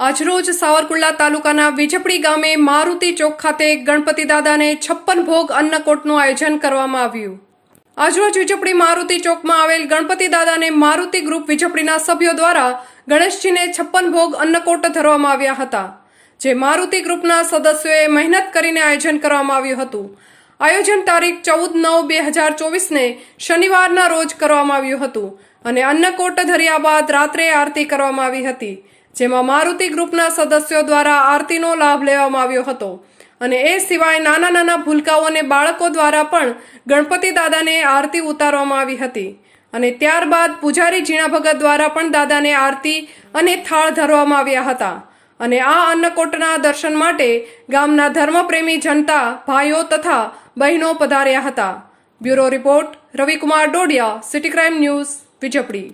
આજરોજ સાવરકુંડલા તાલુકાના વિજપડી ગામે મારુતિ ચોક ખાતે ગણપતિ દાદાને છપ્પન ભોગ અન્નકોટનું આયોજન કરવામાં આવ્યું. આજરોજ વિજપડી મારુતિ ચોકમાં આવેલ ગણપતિ દાદાને મારુતિ ગ્રુપ વિજપડીના સભ્યો દ્વારા ગણેશજીને છપ્પન ભોગ અન્નકોટ ધરવામાં આવ્યા હતા, જે મારુતિ ગ્રુપના સદસ્યોએ મહેનત કરીને આયોજન કરવામાં આવ્યું હતું. આયોજન તારીખ ચૌદ નવ બે હજાર ચોવીસને શનિવારના રોજ કરવામાં આવ્યું હતું અને અન્નકોટ ધર્યા બાદ રાત્રે આરતી કરવામાં આવી હતી, જેમાં મારુતિ ગ્રુપના સદસ્યો દ્વારા આરતીનો લાભ લેવામાં આવ્યો હતો. અને એ સિવાય નાના નાના ભૂલકાઓ અને બાળકો દ્વારા પણ ગણપતિ દાદાને આરતી ઉતારવામાં આવી હતી. અને ત્યારબાદ પૂજારી ઝીણા ભગત દ્વારા પણ દાદાને આરતી અને થાળ ધરવામાં આવ્યા હતા. અને આ અન્નકોટના દર્શન માટે ગામના ધર્મપ્રેમી જનતા, ભાઈઓ તથા બહેનો પધાર્યા હતા. Bureau report Ravikumar Dodiya, city crime news Vijpadi